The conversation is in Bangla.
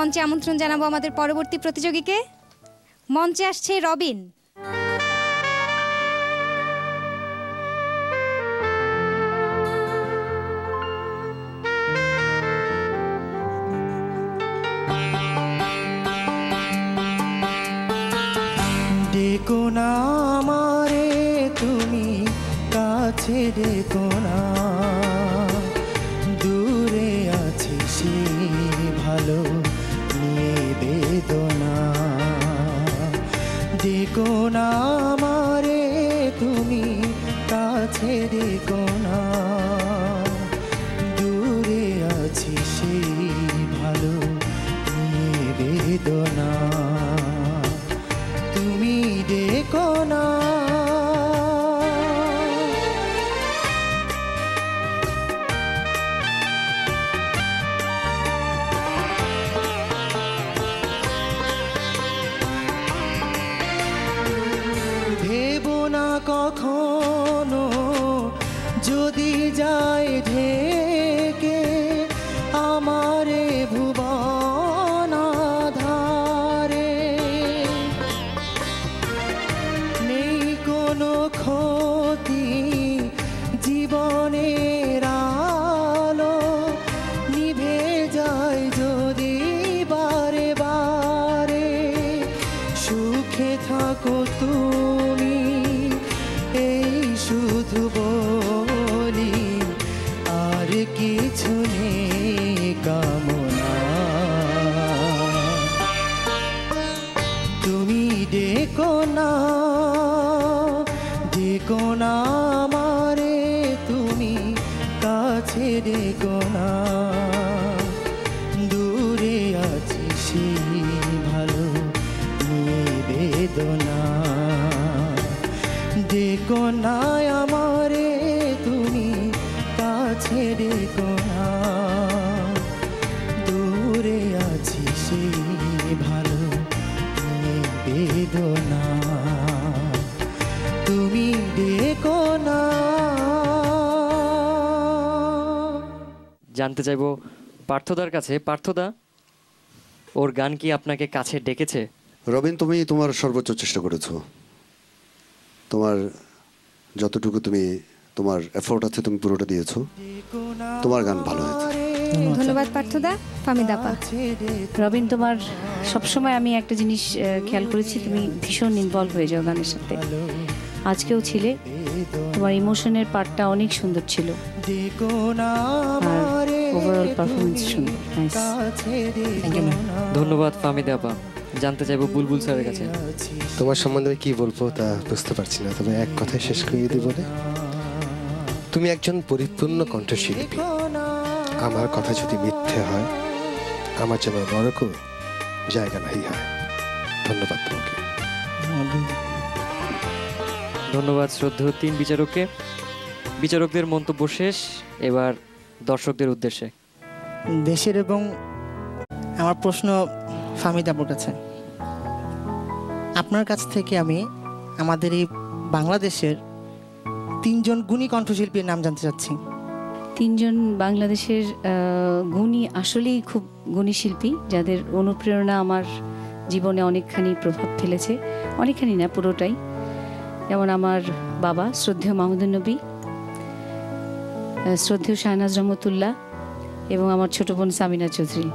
মঞ্চে আমন্ত্রণ জানাব আমাদের পরবর্তী প্রতিযোগীকে। মঞ্চে আসছে রবিন। ডেকো না আমারে, তুমি কাছে ডেকো না। নিয়ে বেদনা। ডেকো না আমারে তুমি কাছে দেখো না। ঢেকে আমারে ভুবন নেই কোনো ক্ষতি জীবনের নিভে যায় যদি সুখে থাকো তুমি, এই শুধু ডেকো না আমারে, তুমি কাছে ডেকো না। দূরে আছি সেই ভালো নিয়ে বেদনা ডেকো না আমারে, তুমি কাছে ডেকো না। দূরে আছি সেই ভালো নিয়ে জানতে চাইব পার্থদার কাছে। পার্থদা ওর গান কি আপনাকে কাছে ডেকেছে? রবিন তুমি তোমার সর্বোচ্চ চেষ্টা করেছ। তোমার যতটুকু তুমি তোমার এফোর্ট আছে তুমি পুরোটা দিয়েছ। তোমার গান ভালো হয়েছে। ধন্যবাদ পার্থদা ফামিদা আপা রবিন তোমার সবসময় আমি একটা জিনিস খেয়াল করেছি তুমি ভীষণ ইনভলভ হয়ে যাও গানের সাথে। আজকেও ছিলে তোমার ইমোশনের পার্টটা অনেক সুন্দর ছিল। ডেকো আর ওভারঅল পারফরমেন্স সুন্দর। নাইস কাছে ডেকো না ধন্যবাদ ফামিদা আপা। জানতে চাইব বুলবুল স্যারের কাছে। তোমার সম্বন্ধে কি বলব তা বুঝতে পারছি না তবে এক কথায় শেষ করে দিই বলে। তুমি একজন পরিপূর্ণ কণ্ঠশিল্পী। আমার কথা যদি মিথ্যে হয় আমার যেন নরকও জায়গা নাই হয়। ধন্যবাদ তোমাকে। ধন্যবাদ শ্রদ্ধেয় তিন বিচারককে। বিচারকদের মন্তব্য শেষ এবার দর্শকদের উদ্দেশ্যে। দেশের এবং আমার প্রশ্ন ফামিদাপুর কাছে। আপনার কাছ থেকে আমি আমাদের এই বাংলাদেশের তিনজন গুণী কণ্ঠশিল্পীর নাম জানতে চাচ্ছি। তিনজন বাংলাদেশের গুণী আসলেই খুব গুণী শিল্পী যাদের অনুপ্রেরণা আমার জীবনে অনেকখানি প্রভাব ফেলেছে। অনেকখানি না পুরোটাই। যেমন আমার বাবা শ্রদ্ধেয় মাহমুদুল নবী শ্রদ্ধেয় শাহনাজ রহমতুল্লাহ এবং আমার ছোট বোন সামিনা চৌধুরী।